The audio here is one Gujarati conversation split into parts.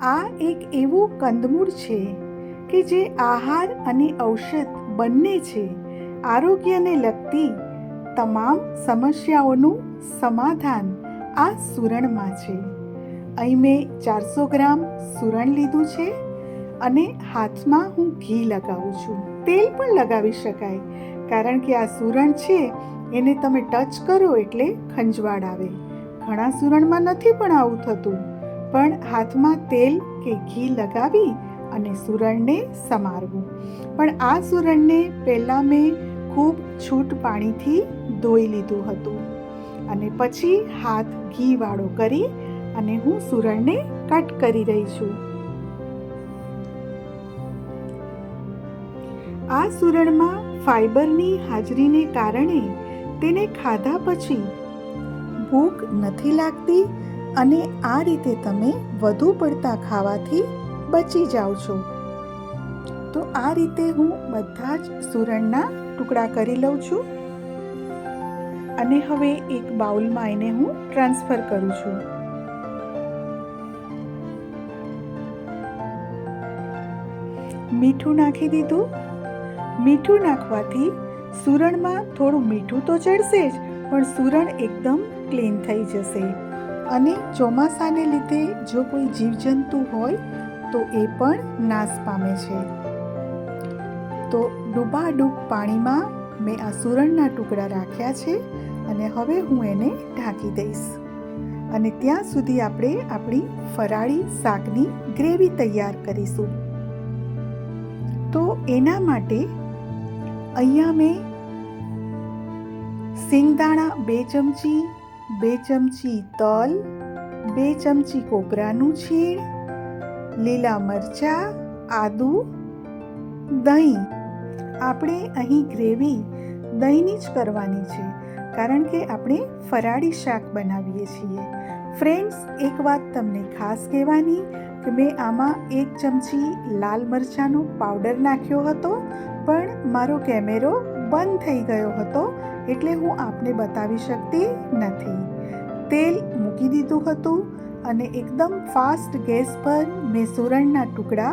આ એક એવું કંદમૂળ છે કે જે આહાર અને ઔષધ બંને છે. આરોગ્યને લગતી તમામ સમસ્યાઓનું સમાધાન આ સુરણમાં છે. અહીં મેં ચારસો ગ્રામ સુરણ લીધું છે અને હાથમાં હું ઘી લગાવું છું. તેલ પણ લગાવી શકાય, કારણ કે આ સુરણ છે, એને તમે ટચ કરો એટલે ખંજવાળ આવે. ઘણા સુરણમાં નથી પણ આવું થતું. પણ હાથમાં તેલ કે ઘી લગાવી અને સુરણને સમારવું. પણ આ સુરણને પહેલાં મેં ખૂબ છૂટ પાણીથી ધોઈ લીધું હતું. અને પછી હાથ ઘીવાળો કરી અને હું સુરણને કટ કરી રહી છું. આ સુરણમાં ફાઈબરની હાજરીને કારણે તેને ખાધા પછી ભૂખ નથી લાગતી અને આ રીતે તમે વધુ પડતા ખાવાથી બચી જાઓ છો. તો આ રીતે હું બધા જ સુરણના ટુકડા કરી લઉં છું. અને હવે એક બાઉલમાં એને હું ટ્રાન્સફર કરું છું. મીઠું નાખી દીધું. મીઠું નાખવાથી સુરણમાં થોડું મીઠું તો ચડશે જ, પણ સુરણ એકદમ ક્લીન થઈ જશે. અને ચોમાસાને લીધે જો કોઈ જીવજંતુ હોય, તો એ પણ નાશ પામે છે. તો ડૂબાડૂબ પાણીમાં મેં આ સુરણના ટુકડા રાખ્યા છે અને હવે હું એને ઢાંકી દઈશ. અને ત્યાં સુધી આપણે આપણી ફરાળી શાકની ગ્રેવી તૈયાર કરીશું. તો એના માટે અહીંયા મેં સિંગદાણા બે ચમચી બે ચમચી તલ, બે ચમચી કોપરાનું છીણ, લીલા મરચાં, આદુ, દહીં. આપણે અહીં ગ્રેવી દહીંની જ કરવાની છે, કારણ કે આપણે ફરાળી શાક બનાવીએ છીએ. ફ્રેન્ડ્સ, એક વાત તમને ખાસ કહેવાની કે મેં આમાં એક ચમચી લાલ મરચાંનો પાવડર નાખ્યો હતો, પણ મારો કેમેરો બંધ થઈ ગયો હતો એટલે હું આપને બતાવી શકતી નથી. તેલ મૂકી દીધું હતું અને એકદમ ફાસ્ટ ગેસ પર મેં સુરણના ટુકડા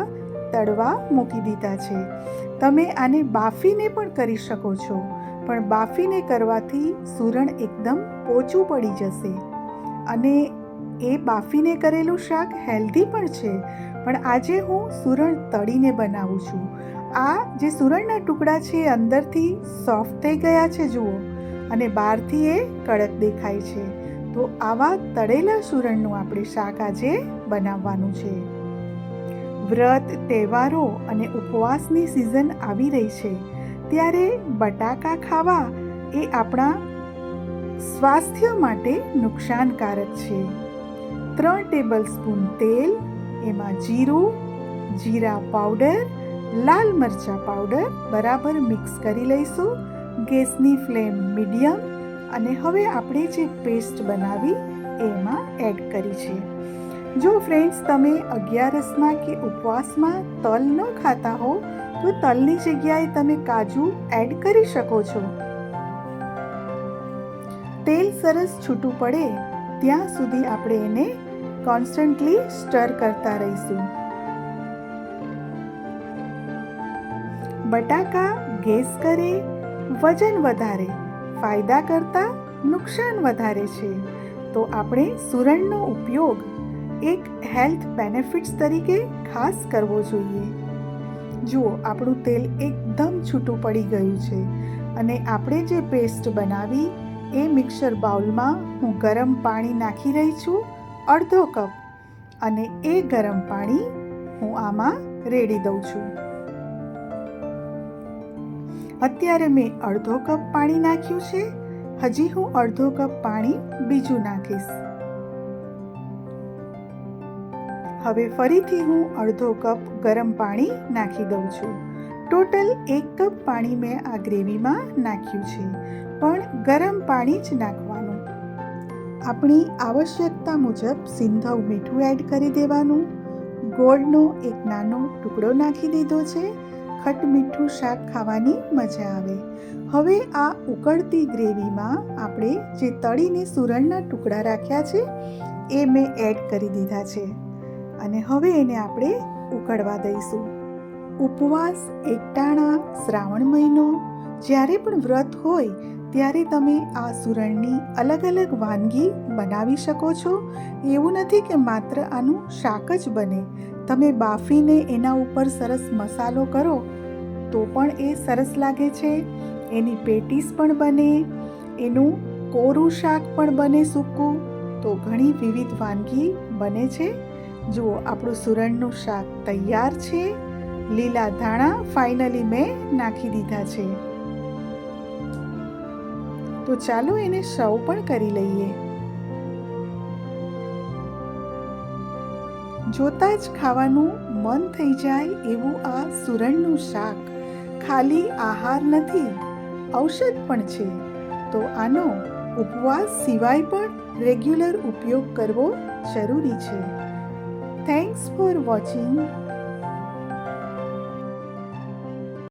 તળવા મૂકી દીધા છે. તમે આને બાફીને પણ કરી શકો છો, પણ બાફીને કરવાથી સુરણ એકદમ પોચું પડી જશે. અને એ બાફીને કરેલું શાક હેલ્ધી પણ છે, પણ આજે હું સુરણ તળીને બનાવું છું. આ જે સુરણના ટુકડા છે અંદરથી સોફ્ટ થઈ ગયા છે, જુઓ. અને બહારથી એ કડક દેખાય છે. તો આવા તળેલા સુરણનું આપણે શાક આજે બનાવવાનું છે. વ્રત, તહેવારો અને ઉપવાસની સિઝન આવી રહી છે. ત્યારે બટાકા ખાવા એ આપણા સ્વાસ્થ્ય માટે નુકસાનકારક છે. ત્રણ ટેબલ સ્પૂન તેલ, એમાં જીરું, જીરા પાવડર લાલ મરચાં પાવડર બરાબર મિક્સ કરી લઈશું. ગેસની ફ્લેમ મીડિયમ અને હવે આપણે જે પેસ્ટ બનાવી એમાં એડ કરી છે. જો ફ્રેન્ડ્સ તમે અગિયારસમાં કે ઉપવાસમાં તલ ન ખાતા હો, તો તલની જગ્યાએ તમે કાજુ એડ કરી શકો છો. તેલ સરસ છૂટું પડે, ત્યાં સુધી આપણે એને કોન્સ્ટન્ટલી સ્ટર કરતા રહીશું. બટાકા ગેસ કરે, વજન વધારે, ફાયદા કરતાં નુકસાન વધારે છે. તો આપણે સુરણનો ઉપયોગ એક હેલ્થ બેનિફિટ્સ તરીકે ખાસ કરવો જોઈએ. જુઓ, આપણું તેલ એકદમ છૂટું પડી ગયું છે અને આપણે જે પેસ્ટ બનાવી, એ મિક્સર બાઉલમાં હું ગરમ પાણી નાખી રહી છું, અડધો કપ. અને એ ગરમ પાણી હું આમાં રેડી દઉં છું. અત્યારે મેં અડધો કપ પાણી નાખ્યું છે. હજી હું અડધો કપ પાણી બીજું નાખીશ. હવે ફરીથી હું અડધો કપ ગરમ પાણી નાખી દઉં છું. ટોટલ એક કપ પાણી મેં આ ગ્રેવીમાં નાખ્યું છે, પણ ગરમ પાણી જ નાખવાનું. આપણી આવશ્યકતા મુજબ સિંધવ મીઠું એડ કરી દેવાનું. ગોળનો એક નાનો ટુકડો નાખી દીધો છે. ખટ મીઠું શાક ખાવાની મજા આવે. હવે આ ઉકળતી ગ્રેવીમાં આપણે જે તળીને સુરણના ટુકડા રાખ્યા છે, એ મેં એડ કરી દીધા છે. અને હવે એને આપણે ઉકળવા દઈશું. ઉપવાસ એકટાણા શ્રાવણ મહિનો. જ્યારે પણ વ્રત હોય, ત્યારે તમે આ સુરણની અલગ અલગ વાનગી બનાવી શકો છો. એવું નથી કે માત્ર આનું શાક જ બને. તમે બાફીને એના ઉપર સરસ મસાલો કરો, તો પણ એ સરસ લાગે છે. એની પેટીસ પણ બને, એનું કોરું શાક પણ બને સૂકું, તો ઘણી વિવિધ વાનગી બને છે. જુઓ, આપણું સુરણનું શાક તૈયાર છે. લીલા ધાણા ફાઇનલી મેં નાખી દીધા છે. તો ચાલો એને સર્વ પણ કરી લઈએ. જોતા જ ખાવાનું મન થઈ જાય એવું આ સુરણનું શાક. ખાલી આહાર નથી, ઔષધ પણ છે. તો આનો ઉપવાસ સિવાય પણ રેગ્યુલર ઉપયોગ કરવો જરૂરી છે. Thanks for watching